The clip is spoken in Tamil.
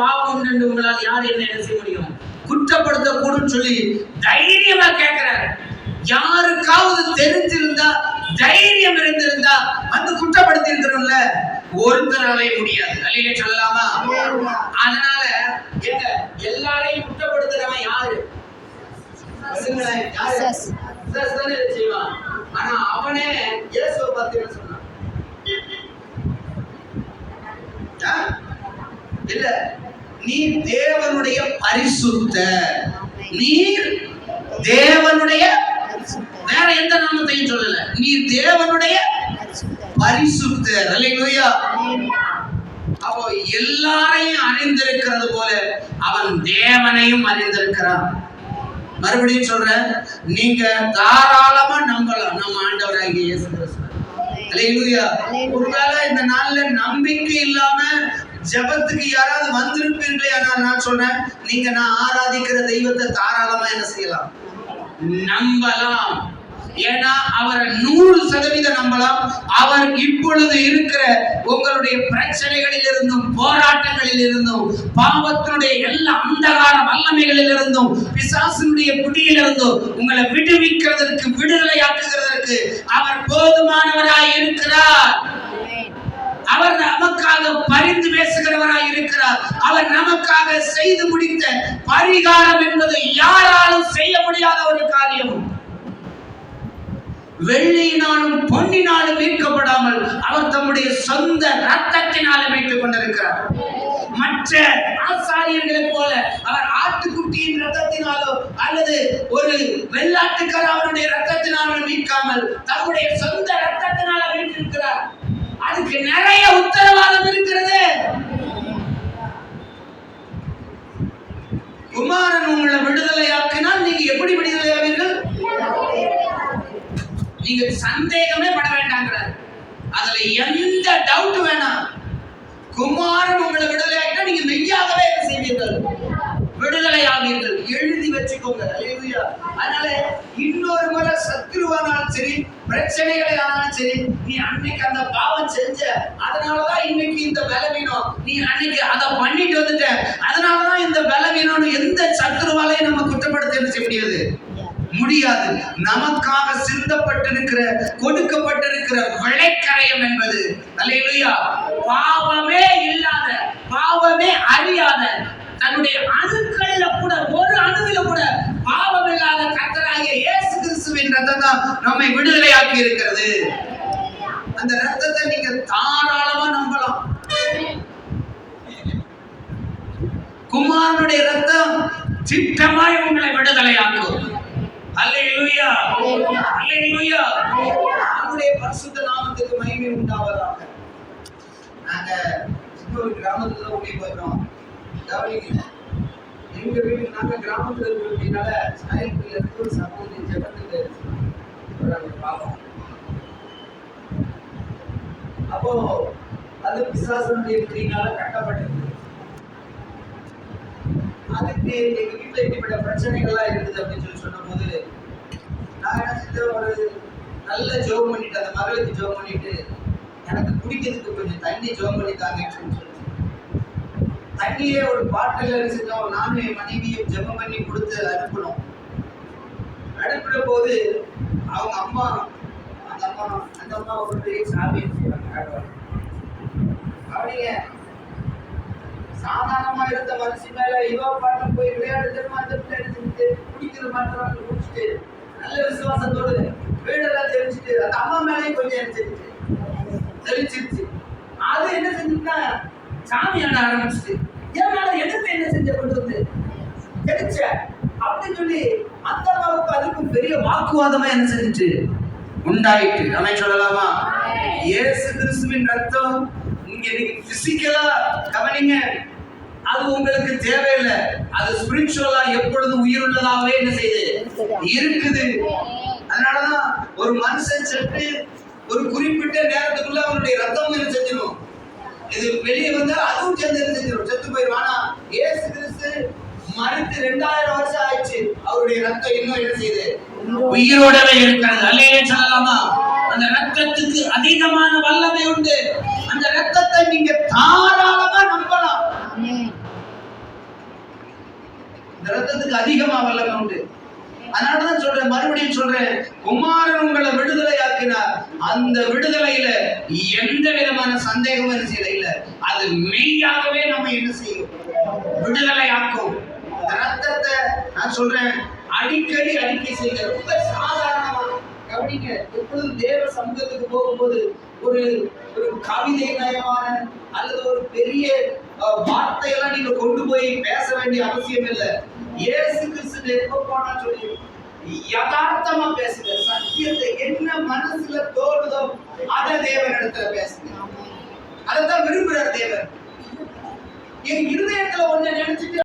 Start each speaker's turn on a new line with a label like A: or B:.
A: பாவம் உண்டு என்று உங்களால் யார் என்ன என்ன செய்ய முடியும்? குற்றப்படுத்தக்கூடும் சொல்லி தைரியமா கேட்கிறார் யாருக்காவது தெரிஞ்சிருந்தா தைரியம் இருந்திருந்தா வந்து குற்றப்படுத்தி இருக்கிறோம்ல ஒருத்தராலே முடியாது. அல்லையே சொல்லலாமா? அதனால எங்க? எல்லாரையும் குற்றப்படுத்துறவன் யாரு? செய்வான். ஆனா அவனே இயேசுவை பார்த்து சொன்னான்? இல்ல. நீ தேவனுடைய பரிசுத்த. நீர் தேவனுடைய வேற எந்த நாமத்தையும் சொல்லல. நீ தேவனுடைய பரிசுத்தர் அல்லேலூயா. அப்போ எல்லாரையும் அறிந்திருக்கிறது போல அவன் தேவனையும் அறிந்திருக்கிறான். மறுபடியும் சொல்றேன் நீங்க தாராளமா நம்பலாம். நம்ம ஆண்டவராகிய இயேசு. அல்லேலூயா. ஒருவேளை இந்த நாள்ல நம்பிக்கை இல்லாம ஜெபத்துக்கு யாராவது வந்திருப்பீர்களே ஆனால் நான் சொல்றேன் நீங்க நான் ஆராதிக்கிற தெய்வத்தை தாராளமா என்ன செய்யலாம்? நம்பலாம். ஏன்னா அவரை நூறு சதவீதம் நம்பலாம். அவர் இப்பொழுது இருக்கிற உங்களுடைய பிரச்சனைகளில் இருந்தும் போராட்டங்களில் இருந்தும் பாவத்தினுடைய எல்லா அந்தகார வல்லமைகளில் இருந்தும் பிசாசினுடைய பிடியில் இருந்தும் உங்களை விடுவிக்கிறதற்கு விடுதலையாக்குகிறதற்கு அவர் போதுமானவராய் இருக்கிறார் அறிந்து பேசுகிறவராய் இருக்கிறார். அவர் நமக்காக செய்து முடித்த பரிகாரம் என்பது யாராலும் செய்ய முடியாத ஒரு காரியம். வெள்ளியினாலும் பொன்னினாலும் மீட்கப்படாமல் அவர் தம்முடைய சொந்த ரத்தத்தினாலும் மீட்டுக் கொண்டிருக்கிறார். மற்ற ஆசாரியர்களைப் போல அவர் ஆட்டுக்குட்டியின் ரத்தத்தினாலோ அல்லது ஒரு வெள்ளாட்டுக்கார அவருடைய ரத்தத்தினாலோ மீட்காமல் தம்முடைய சொந்த ரத்தத்தினால மீட்டிருக்கிறார். அதுக்கு நிறைய உத்தரவாதம் இருக்கிறது. குமாரன் உங்களை விடுதலையாக்கினால் நீங்க எப்படி விடுதலையாவீர்கள் நீங்க சந்தேகமே பட வேண்டாங்கிறார். அதுல எந்த டவுட் வேணாம். குமாரன் உங்களை விடுதலையாக்கினா நீங்க மெய்யாகவே என்ன செய்வீர்கள்? விடுதலை ஆவீர்கள். எழுதி வச்சுக்கோங்க. அதனால இன்னும் சத்ருவானாலும் சரி பிரச்சனைகளை ஆனாலும் சரி நீ அன்னைக்கு அந்த பாவம் செஞ்ச அதனாலதான் இன்னைக்கு இந்த பலவீனம் நீ அன்னைக்கு அதை பண்ணிட்டு வந்துட்ட. அதனாலதான் இந்த பலவீனம்னு எந்த சத்ருவாலையும் நம்ம குற்றப்படுத்த என்ன செய்ய முடியாது? முடியாது. நமக்காக சிந்தப்பட்டிருக்கிற கொடுக்கப்பட்டிருக்கிற விளைக்கரையம் என்பது. அல்லையா பாவமே இல்லாத பாவமே அறியாத தன்னுடைய அணுக்கள்ல கூட ஒரு அணுவில கூட பாவம் இல்லாத கத்தராகிய இயேசு கிறிஸ்துவின் ரத்தம் தான் நம்மை விடுதலையாக்கி இருக்கிறது அந்த ரத்தத்தை நீங்க தாராளமா நம்பலாம். குமாரனுடைய ரத்தம் திட்டமாய் உங்களை விடுதலையாக்கும். அல்லேலூயா. அல்லேலூயா. அவருடைய பரிசுத்த நாமத்துக்கு மகிமை உண்டாவதாக. நாங்க இன்னொரு கிராமத்துல ஓடி போயிட்டோம் கவனிக்கல எங்க வீட்டுக்கு நாங்க கிராமத்துல இருக்கிறதுனால சாயத்துல இருந்து ஒரு சகோதரி ஜெபத்துக்கு வராங்க பாவம். அப்போ அது பிசாசனுடைய பிடினால கட்டப்பட்டிருக்கு அதுக்கு எங்க வீட்டுல இப்படிப்பட்ட பிரச்சனைகள்லாம் இருக்குது அப்படின்னு சொல்லி சொன்னபோது நான் என்ன செஞ்சேன்? ஒரு நல்ல ஜோம் பண்ணிட்டு அந்த மகளுக்கு ஜோம் பண்ணிட்டு எனக்கு குடிக்கிறதுக்கு கொஞ்சம் தண்ணி ஜோம் பண்ணி தாங்கன்னு சொல்லி தண்ணியே ஒரு பாட்டில் செஞ்சோம் நானும் என் மனைவியும் ஜெபம் பண்ணி கொடுத்து அனுப்பணும் அனுப்பின போது அவங்க அம்மா அந்த அம்மா அந்த அம்மா ஒரு பெரிய சாமி அவனிங்க சாதாரணமா இருந்த மனசு மேல இவ பாட்டு போய் விளையாடுறது அந்த எடுத்துட்டு குடிக்கிற மாத்திரம் குடிச்சிட்டு நல்ல விசுவாசத்தோடு வீடெல்லாம் தெரிஞ்சுட்டு அந்த அம்மா மேலேயும் கொஞ்சம் எடுத்துருச்சு தெளிச்சிருச்சு அது என்ன செஞ்சுட்டா சாமி ஆட ஆரம்பிச்சுட்டு என் மேல எதிர்த்து என்ன செஞ்ச கொண்டு வந்து தெரிச்ச அப்படின்னு சொல்லி அந்த அளவுக்கு அதுக்கும் பெரிய வாக்குவாதமா என்ன செஞ்சுட்டு உண்டாயிட்டு. நம்ம சொல்லலாமா? இயேசு கிறிஸ்துவின் ரத்தம் நீங்க இன்னைக்கு பிசிக்கலா கவனிங்க. அது உங்களுக்கு தேவையில்லை. அது ஸ்பிரிச்சுவலா எப்பொழுதும் உயிருள்ளதாகவே என்ன செய்யுது? இருக்குது. அதனாலதான் ஒரு மனுஷன் செட்டு ஒரு குறிப்பிட்ட நேரத்துக்குள்ள அவனுடைய ரத்தம் என்ன செஞ்சிடும் இது வெளியே வந்தா அதுவும் சேர்ந்து செஞ்சிடும் செத்து போயிடும் ஏசு கிறிஸ்து மறித்து ரெண்டாயிரம் வருஷம் ஆயிடுச்சு. அவருடைய ரத்தம் இன்னும் என்ன செய்யுது? உயிரோடவே இருக்கிறது. அல்லையே சொல்லலாமா? அந்த ரத்தத்துக்கு அதிகமான வல்லமை உண்டு. அந்த ரத்தத்தை நீங்க தாராளமா நம்பலாம். இந்த ரத்தத்துக்கு அதிகமா வல்லமை உண்டு. அதனாலதான் சொல்றேன் மறுபடியும் சொல்றேன். குமாரன் உங்களை விடுதலை ஆக்கினார் அந்த விடுதலையில எந்த விதமான சந்தேகமும் என்ன செய்யல அது மெய்யாகவே நம்ம என்ன செய்யும் விடுதலை ஆக்கும் ரத்தத்தை நான் சொல்றேன் அடிக்கடி அறிக்கை செய்ய ரொம்ப சாதாரணமா கவனிங்க. எப்பொழுதும் தேவ சமூகத்துக்கு போகும்போது ஒரு ஒரு கவிதை நயமான அல்லது ஒரு பெரிய வார்த்தையெல்லாம் நீங்க கொண்டு போய் பேச வேண்டிய அவசியம் இல்லை. இயேசு கிறிஸ்து எப்ப போனா சொல்லி யதார்த்தமா பேசுங்க. சத்தியத்தை என்ன மனசுல தோணுதோ அதை தேவனிடத்துல பேசுங்க. அதைத்தான் விரும்புகிறார் தேவர். என் இருதயத்துல ஒண்ணு நினைச்சிட்டு